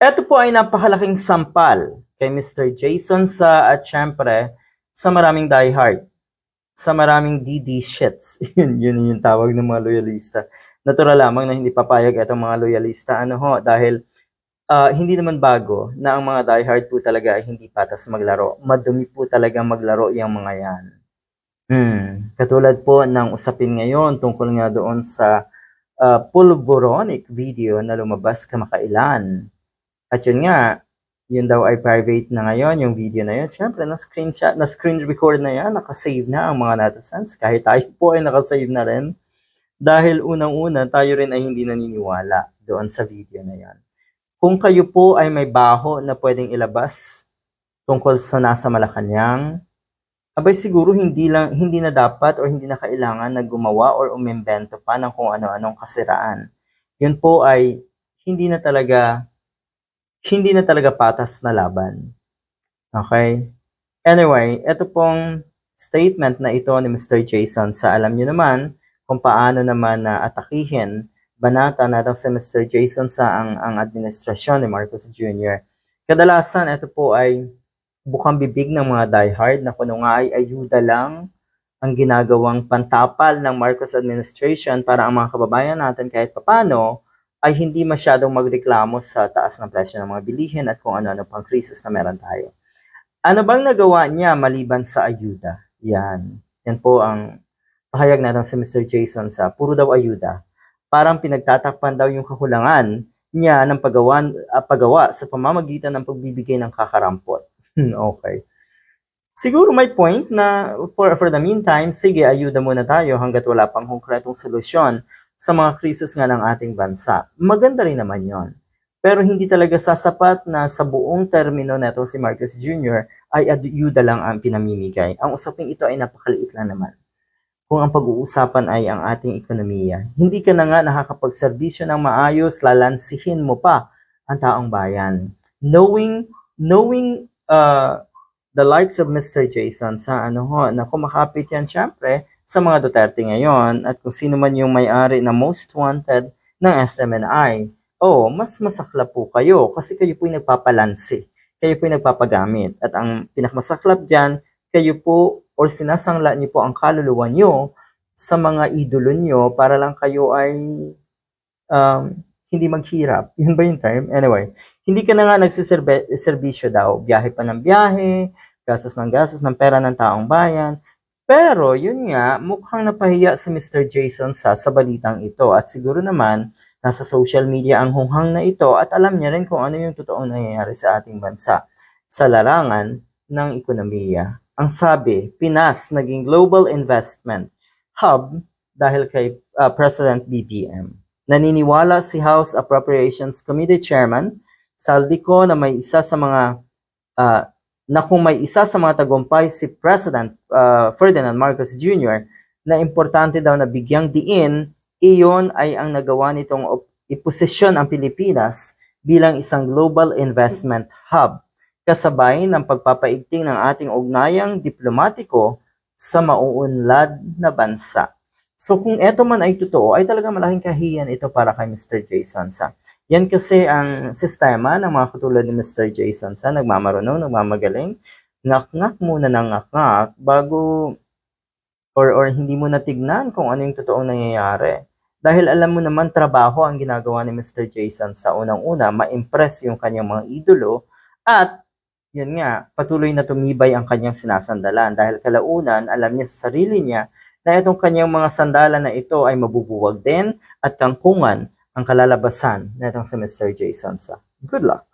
Ito po ay napakalaking sampal kay Mr. Jason sa at syempre sa maraming diehard, sa maraming DD shits. yun, yun yung tawag ng mga loyalista. Natural lamang na hindi papayag itong mga loyalista. Ano ho, dahil ah, hindi naman bago na ang mga diehard po talaga ay hindi patas maglaro. Madumi po talaga maglaro yung mga yan. Hmm. Katulad po ng usapin ngayon tungkol nga doon sa ah, pulvoronic video na lumabas kamakailan. At yun nga, yun daw ay private na ngayon, yung video na yun. Siyempre, na-screenshot, na-screen record na yan, nakasave na ang mga netizens. Kahit tayo po ay nakasave na rin. Dahil unang-una, tayo rin ay hindi naniniwala doon sa video na yan. Kung kayo po ay may baho na pwedeng ilabas tungkol sa nasa Malacanang, abay siguro hindi lang hindi na dapat or hindi na kailangan na gumawa or umimbento pa ng kung ano-anong kasiraan. Yun po ay hindi na talaga hindi na talaga patas na laban. Okay? Anyway, ito pong statement na ito ni Mr. Jason sa alam niyo naman kung paano naman na atakihin banata na daw si Mr. Jason sa ang, ang administrasyon ni Marcos Jr. Kadalasan, ito po ay bukang bibig ng mga diehard na kuno nga ay ayuda lang ang ginagawang pantapal ng Marcos administration para ang mga kababayan natin kahit papano ay hindi masyadong magreklamo sa taas ng presyo ng mga bilihin at kung ano-ano pang krisis na meron tayo. Ano bang nagawa niya maliban sa ayuda? Yan. Yan po ang pahayag natin si Mr. Jason sa puro daw ayuda. Parang pinagtatakpan daw yung kakulangan niya ng paggawa, ah, paggawa sa pamamagitan ng pagbibigay ng kakarampot. okay. Siguro may point na for, for the meantime, sige, ayuda muna tayo hanggat wala pang konkretong solusyon sa mga krisis nga ng ating bansa. Maganda rin naman yon. Pero hindi talaga sasapat na sa buong termino neto si Marcos Jr. ay ayuda lang ang pinamimigay. Ang usaping ito ay napakaliit lang naman. Kung ang pag-uusapan ay ang ating ekonomiya, hindi ka na nga nakakapagserbisyo ng maayos, lalansihin mo pa ang taong bayan. Knowing, knowing uh, the likes of Mr. Jason sa ano ho, na kumakapit yan syempre sa mga Duterte ngayon at kung sino man yung may-ari na most wanted ng SMNI. Oh, mas masaklap po kayo kasi kayo po yung nagpapalansi. Kayo po yung nagpapagamit. At ang pinakmasaklap dyan, kayo po or sinasangla niyo po ang kaluluwa niyo sa mga idolo niyo para lang kayo ay um, hindi maghirap. Yun ba yung term? Anyway, hindi ka na nga nagsiservisyo daw. Biyahe pa ng biyahe, gastos ng gastos ng pera ng taong bayan. Pero yun nga, mukhang napahiya si Mr. Jason sa, sa balitang ito. At siguro naman, nasa social media ang hunghang na ito at alam niya rin kung ano yung totoong nangyayari sa ating bansa sa larangan ng ekonomiya. Ang sabi, Pinas naging global investment hub dahil kay uh, President BBM. Naniniwala si House Appropriations Committee Chairman Saldico na may isa sa mga uh, na kung may isa sa mga tagumpay si President uh, Ferdinand Marcos Jr. na importante daw na bigyang diin, iyon ay ang nagawa nitong iposisyon ang Pilipinas bilang isang global investment hub kasabay ng pagpapaigting ng ating ugnayang diplomatiko sa mauunlad na bansa. So kung eto man ay totoo, ay talaga malaking kahiyan ito para kay Mr. Jason sa. Yan kasi ang sistema ng mga katulad ni Mr. Jason sa nagmamarunong, nagmamagaling. Ngak-ngak muna ng ngak-ngak bago or, or hindi mo natignan kung ano yung totoong nangyayari. Dahil alam mo naman trabaho ang ginagawa ni Mr. Jason sa unang-una, ma-impress yung kanyang mga idolo at yun nga, patuloy na tumibay ang kanyang sinasandalan dahil kalaunan alam niya sa sarili niya na itong kanyang mga sandalan na ito ay mabubuwag din at kangkungan ang kalalabasan na itong si Mr. Jason sa. Good luck!